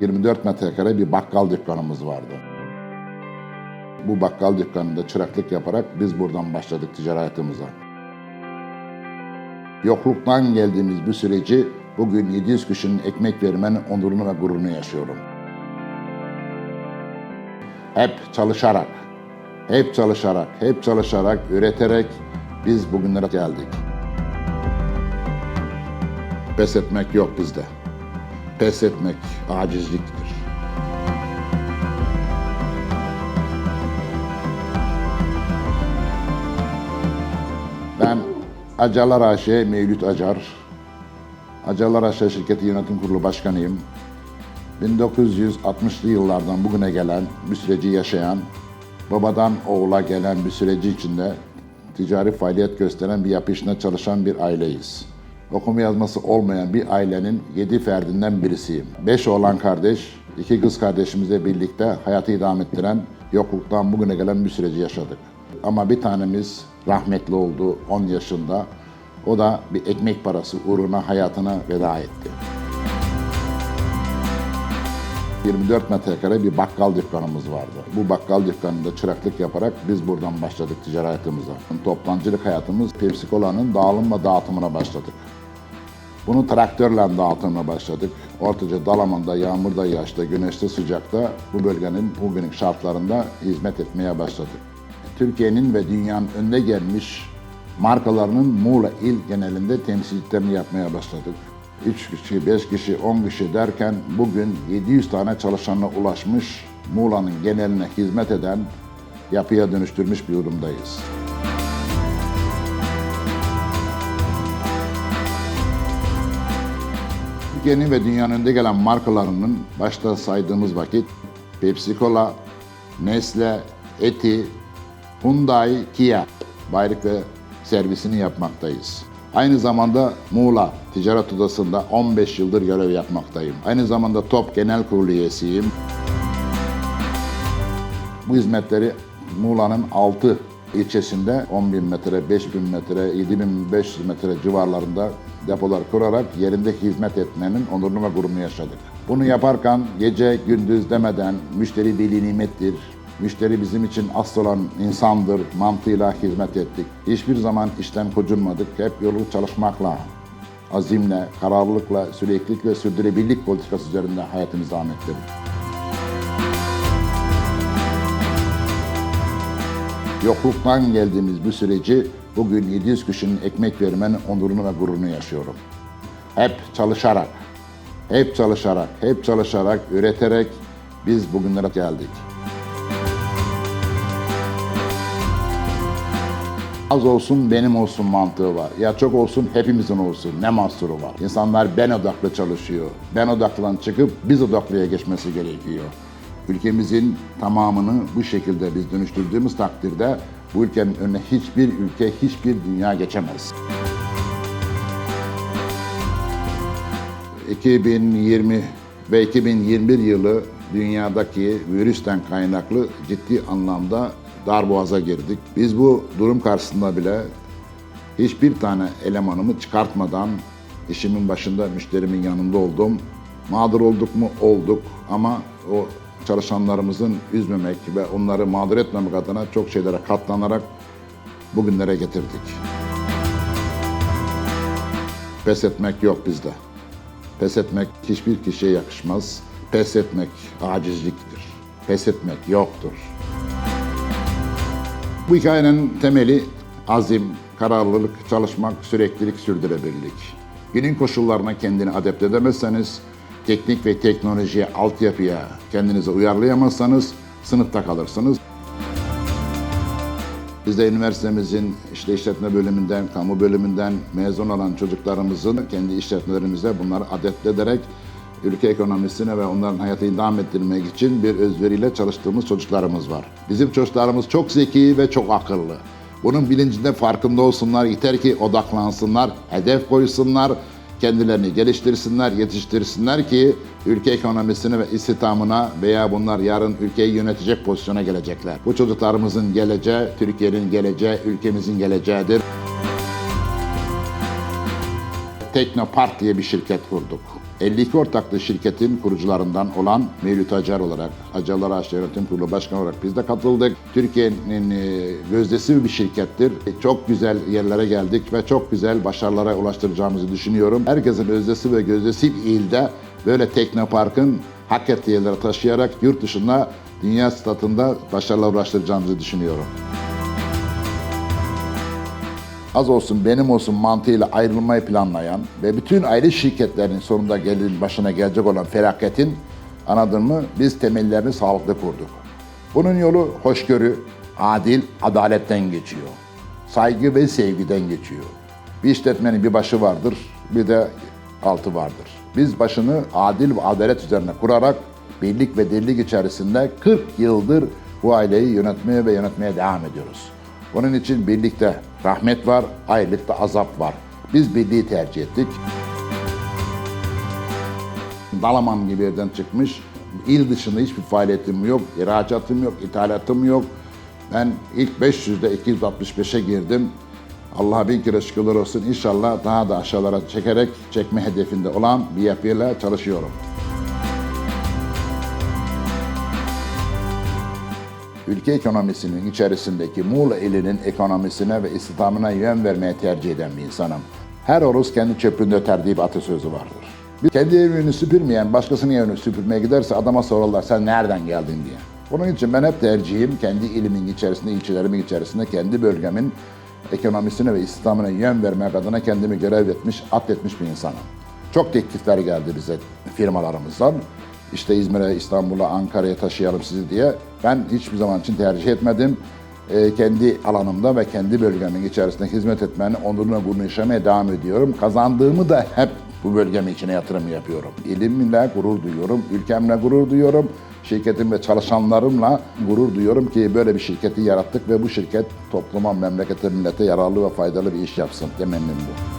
24 metrekare bir bakkal dükkanımız vardı. Bu bakkal dükkanında çıraklık yaparak biz buradan başladık ticaretimize. Yokluktan geldiğimiz bu süreci bugün 700 kişinin ekmek vermenin onurunu ve gururunu yaşıyorum. Hep çalışarak, hep çalışarak, hep çalışarak, üreterek biz bugünlere geldik. Pes etmek yok bizde. Pes etmek acizliktir. Ben Acarlar AŞ Mevlüt Acar. Acarlar AŞ şirketi yönetim kurulu başkanıyım. 1960'lı yıllardan bugüne gelen bir süreci yaşayan, babadan oğula gelen bir süreci içinde ticari faaliyet gösteren bir yapı çalışan bir aileyiz. Okuma yazması olmayan bir ailenin yedi ferdinden birisiyim. Beş oğlan kardeş, iki kız kardeşimizle birlikte hayatı idame ettiren, yokluktan bugüne gelen bir süreci yaşadık. Ama bir tanemiz rahmetli oldu 10 yaşında. O da bir ekmek parası uğruna hayatına veda etti. 24 metrekare bir bakkal dükkanımız vardı. Bu bakkal dükkanında çıraklık yaparak biz buradan başladık ticaretimize. Toptancılık hayatımız Pepsi Cola'nın dağılım ve dağıtımına başladık. Bunu traktörle dağıtımına başladık. Ortaca Dalaman'da, yağmurda, yağışta, güneşte, sıcakta bu bölgenin bugünün şartlarında hizmet etmeye başladık. Türkiye'nin ve dünyanın önde gelmiş markalarının Muğla il genelinde temsilcilerini yapmaya başladık. 3 kişi, 5 kişi, 10 kişi derken bugün 700 tane çalışanla ulaşmış Muğla'nın geneline hizmet eden yapıya dönüştürmüş bir durumdayız. Türkiye'nin ve dünyanın önde gelen markalarının başta saydığımız vakit Pepsi Cola, Nestle, Eti, Hyundai, Kia bayrak ve servisini yapmaktayız. Aynı zamanda Muğla Ticaret Odası'nda 15 yıldır görev yapmaktayım. Aynı zamanda TOP Genel Kurulu üyesiyim. Bu hizmetleri Muğla'nın 6 ilçesinde 10 bin metre, 5 bin metre, 7500 metre civarlarında depolar kurarak yerinde hizmet etmenin onurunu ve gururunu yaşadık. Bunu yaparken gece gündüz demeden müşteri deli nimettir, müşteri bizim için asıl olan insandır mantığıyla hizmet ettik. Hiçbir zaman işten kocunmadık, hep yolu çalışmakla, azimle, kararlılıkla, süreklilik ve sürdürülebilirlik politikası üzerinde hayatımızı devam ettirdik. Yokluktan geldiğimiz bu süreci bugün 700 kişinin ekmek vermenin onurunu ve gururunu yaşıyorum. Hep çalışarak, hep çalışarak, hep çalışarak, üreterek biz bugünlere geldik. Az olsun benim olsun mantığı var. Ya çok olsun hepimizin olsun. Ne mahsuru var? İnsanlar ben odaklı çalışıyor. Ben odaklıdan çıkıp biz odaklıya geçmesi gerekiyor. Ülkemizin tamamını bu şekilde biz dönüştürdüğümüz takdirde bu ülkenin önüne hiçbir ülke, hiçbir dünya geçemez. 2020 ve 2021 yılı dünyadaki virüsten kaynaklı ciddi anlamda darboğaza girdik. Biz bu durum karşısında bile hiçbir tane elemanımı çıkartmadan işimin başında müşterimin yanında oldum. Mağdur olduk mu? Olduk ama o çalışanlarımızın üzmemek ve onları mağdur etmemek adına çok şeylere katlanarak bugünlere getirdik. Pes etmek yok bizde. Pes etmek hiçbir kişiye yakışmaz. Pes etmek acizliktir. Pes etmek yoktur. Bu hikayenin temeli azim, kararlılık, çalışmak, süreklilik, sürdürülebilirlik. Günün koşullarına kendini adapte edemezseniz, teknik ve teknolojiye, altyapıya kendinizi uyarlayamazsanız sınıfta kalırsınız. Biz de üniversitemizin işte işletme bölümünden, kamu bölümünden mezun olan çocuklarımızın kendi işletmelerimizde bunları adapte ederek ülke ekonomisine ve onların hayatını devam ettirmek için bir özveriyle çalıştığımız çocuklarımız var. Bizim çocuklarımız çok zeki ve çok akıllı. Bunun bilincinde farkında olsunlar, yeter ki odaklansınlar, hedef koysunlar, kendilerini geliştirsinler, yetiştirsinler ki ülke ekonomisine ve istihdamına veya bunlar yarın ülkeyi yönetecek pozisyona gelecekler. Bu çocuklarımızın geleceği, Türkiye'nin geleceği, ülkemizin geleceğidir. Teknopark diye bir şirket kurduk. 52 ortaklı şirketin kurucularından olan Mevlüt Acar olarak, Acarlar Aşçı Yönetim Kurulu Başkanı olarak biz de katıldık. Türkiye'nin e, gözdesi bir şirkettir. E, Çok güzel yerlere geldik ve çok güzel başarılara ulaştıracağımızı düşünüyorum. Herkesin özdesi ve gözdesi bir ilde böyle Teknopark'ın hak ettiği yerlere taşıyarak yurt dışında dünya statında başarılar ulaştıracağımızı düşünüyorum az olsun benim olsun mantığıyla ayrılmayı planlayan ve bütün aile şirketlerinin sonunda gelin başına gelecek olan felaketin anladın mı biz temellerini sağlıklı kurduk. Bunun yolu hoşgörü, adil, adaletten geçiyor. Saygı ve sevgiden geçiyor. Bir işletmenin bir başı vardır, bir de altı vardır. Biz başını adil ve adalet üzerine kurarak birlik ve dirlik içerisinde 40 yıldır bu aileyi yönetmeye ve yönetmeye devam ediyoruz. Onun için birlikte rahmet var, ayrılıkta azap var. Biz birliği tercih ettik. Dalaman gibi yerden çıkmış. İl dışında hiçbir faaliyetim yok, ihracatım yok, ithalatım yok. Ben ilk 500'de 265'e girdim. Allah'a bin kere şükürler olsun. İnşallah daha da aşağılara çekerek çekme hedefinde olan bir yapıyla çalışıyorum. Ülke ekonomisinin içerisindeki Muğla ilinin ekonomisine ve istihdamına yön vermeye tercih eden bir insanım. Her oruz kendi çöplüğünde öter diye atasözü vardır. Bir kendi evini süpürmeyen başkasının evini süpürmeye giderse adama sorarlar sen nereden geldin diye. Bunun için ben hep tercihim kendi ilimin içerisinde, ilçelerimin içerisinde kendi bölgemin ekonomisine ve istihdamına yön vermek adına kendimi görev etmiş, atletmiş bir insanım. Çok teklifler geldi bize firmalarımızdan. İşte İzmir'e, İstanbul'a, Ankara'ya taşıyalım sizi diye. Ben hiçbir zaman için tercih etmedim. Ee, kendi alanımda ve kendi bölgemin içerisinde hizmet etmenin onuruna gururunu yaşamaya devam ediyorum. Kazandığımı da hep bu bölgemin içine yatırım yapıyorum. İlimimle gurur duyuyorum, ülkemle gurur duyuyorum. Şirketim ve çalışanlarımla gurur duyuyorum ki böyle bir şirketi yarattık ve bu şirket topluma, memlekete, millete yararlı ve faydalı bir iş yapsın. Temennim bu.